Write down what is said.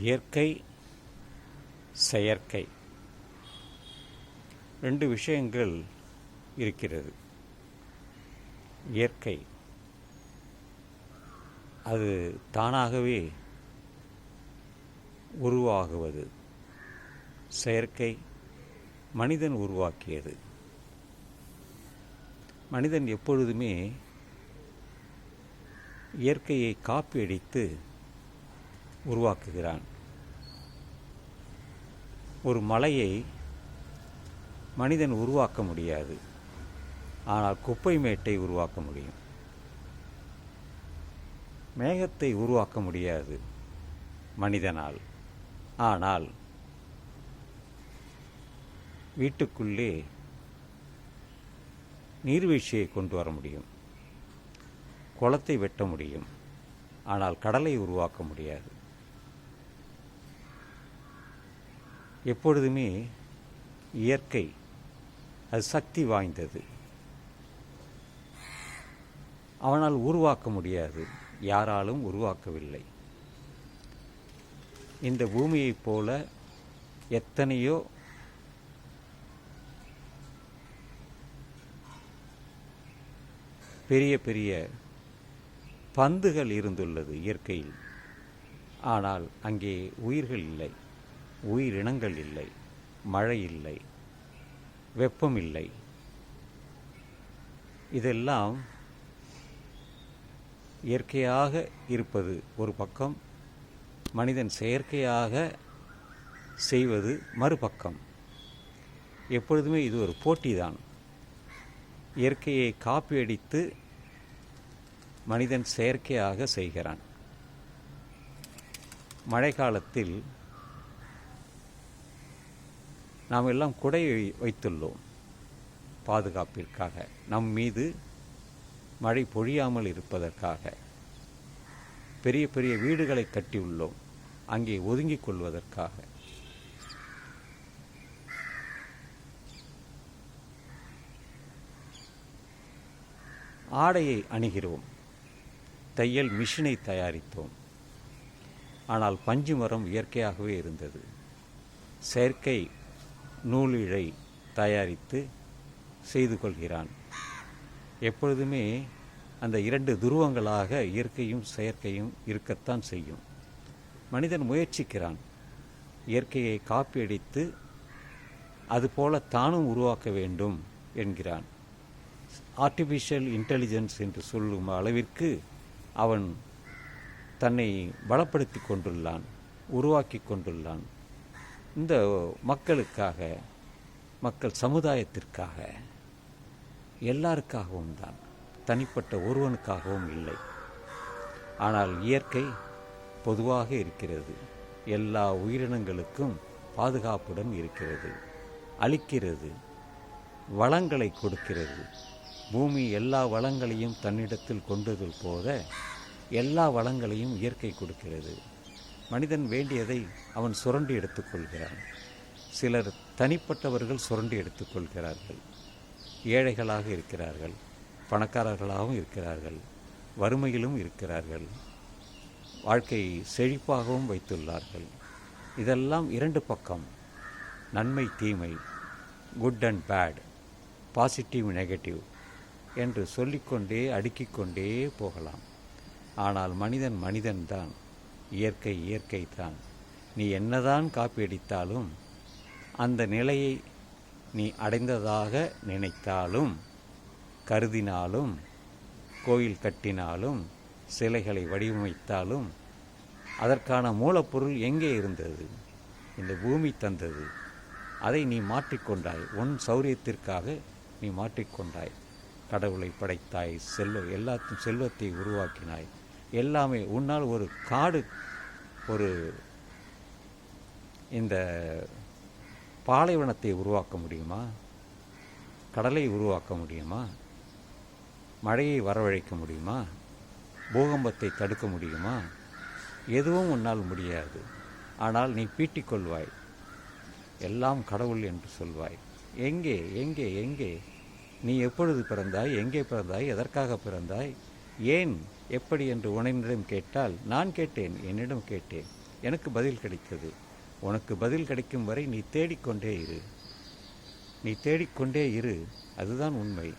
இயற்கை செயற்கை. ரெண்டு விஷயங்கள் இருக்கிறது. இயற்கை. அது தானாகவே உருவாகுவது. செயற்கை மனிதன் உருவாக்கியது. மனிதன் எப்பொழுதுமே இயற்கையை காப்பியடித்து உருவாக்குகிறான். ஒரு மலையை மனிதன் உருவாக்க முடியாது. ஆனால் குப்பை மேட்டை உருவாக்க முடியும். மேகத்தை உருவாக்க முடியாது மனிதனால். ஆனால் வீட்டுக்குள்ளே நீர்வீழ்ச்சியை கொண்டு வர முடியும். குளத்தை வெட்ட முடியும். ஆனால் கடலை உருவாக்க முடியாது. எப்பொழுதுமே இயற்கை அது சக்தி வாய்ந்தது. அவனால் உருவாக்க முடியாது யாராலும் உருவாக்கவில்லை. இந்த பூமியைப் போல எத்தனையோ பெரிய பெரிய பந்துகள் இருந்துள்ளது இயற்கையில். ஆனால் அங்கே உயிர்கள் இல்லை. உயிரினங்கள் இல்லை மழை இல்லை வெப்பம் இல்லை. இதெல்லாம் இயற்கையாக இருப்பது ஒரு பக்கம் மனிதன் செயற்கையாக செய்வது மறுபக்கம். எப்பொழுதுமே இது ஒரு போட்டிதான். இயற்கையை காப்பியடித்து மனிதன் செயற்கையாக செய்கிறான். மழை காலத்தில் நாம் எல்லாம் குடை வை- வைத்துள்ளோம் பாதுகாப்பிற்காக. நம் மீது மழை பொழியாமல் இருப்பதற்காக. பெரிய பெரிய வீடுகளை கட்டியுள்ளோம். அங்கே ஒதுங்கிக் கொள்வதற்காக. ஆடையை அணிகிறோம். தையல் மிஷினை தயாரித்தோம். ஆனால் பஞ்சு மரம் இயற்கையாகவே இருந்தது. செயற்கை நூலிழை தயாரித்து செய்து கொள்கிறான். எப்பொழுதுமே அந்த இரண்டு துருவங்களாக இயற்கையும் செயற்கையும் இருக்கத்தான் செய்யும். மனிதன் முயற்சிக்கிறான். இயற்கையை காப்பியடித்து அதுபோல தானும் உருவாக்க வேண்டும் என்கிறான். ஆர்டிஃபிஷியல் இன்டெலிஜென்ஸ் என்று சொல்லும் அளவிற்கு அவன் தன்னை பலப்படுத்தி கொண்டுள்ளான் உருவாக்கி கொண்டுள்ளான். இந்த மக்களுக்காக மக்கள் சமுதாயத்திற்காக எல்லாருக்காகவும் தான் தனிப்பட்ட ஒருவனுக்காகவும் இல்லை. ஆனால் இயற்கை பொதுவாக இருக்கிறது. எல்லா உயிரினங்களுக்கும் பாதுகாப்புடன் இருக்கிறது. அளிக்கிறது வளங்களை கொடுக்கிறது. பூமி எல்லா வளங்களையும் தன்னிடத்தில் கொண்டது போல எல்லா வளங்களையும் இயற்கை கொடுக்கிறது. மனிதன் வேண்டியதை அவன் சுரண்டி எடுத்துக்கொள்கிறான். சிலர் தனிப்பட்டவர்கள் சுரண்டி எடுத்துக்கொள்கிறார்கள். ஏழைகளாக இருக்கிறார்கள் பணக்காரர்களாகவும் இருக்கிறார்கள் வறுமையிலும் இருக்கிறார்கள் வாழ்க்கை செழிப்பாகவும் வைத்துள்ளார்கள். இதெல்லாம் இரண்டு பக்கம் நன்மை தீமை good and bad positive negative என்று சொல்லிக்கொண்டே அடுக்கிக்கொண்டே போகலாம். ஆனால் மனிதன் மனிதன்தான். இயற்கை இயற்கை தான் நீ என்னதான் காப்பியடித்தாலும் அந்த நிலையை நீ அடைந்ததாக நினைத்தாலும் கருதினாலும் கோயில் கட்டினாலும் சிலைகளை வடிவமைத்தாலும் அதற்கான மூலப்பொருள் எங்கே இருந்தது? இந்த பூமி தந்தது. அதை நீ மாற்றிக்கொண்டாய். உன் சௌரியத்திற்காக நீ மாற்றிக்கொண்டாய். கடவுளை படைத்தாய். செல்வ எல்லாத்தையும் செல்வத்தை உருவாக்கினாய். எல்லாமே உன்னால் ஒரு காடு ஒரு இந்த பாலைவனத்தை உருவாக்க முடியுமா? கடலை உருவாக்க முடியுமா? மழையை வரவழைக்க முடியுமா? பூகம்பத்தை தடுக்க முடியுமா? எதுவும் உன்னால் முடியாது. ஆனால் நீ பீட்டிக்கொள்வாய். எல்லாம் கடவுள் என்று சொல்வாய். எங்கே எங்கே எங்கே? நீ எப்பொழுது பிறந்தாய்? எங்கே பிறந்தாய்? எதற்காக பிறந்தாய்? ஏன் எப்படி என்று உன்னிடம் கேட்டால் நான் கேட்டேன் என்னிடம் கேட்டேன். எனக்கு பதில் கிடைத்தது. உனக்கு பதில் கிடைக்கும் வரை நீ தேடிக்கொண்டே இரு. நீ தேடிக்கொண்டே இரு. அதுதான் உண்மை.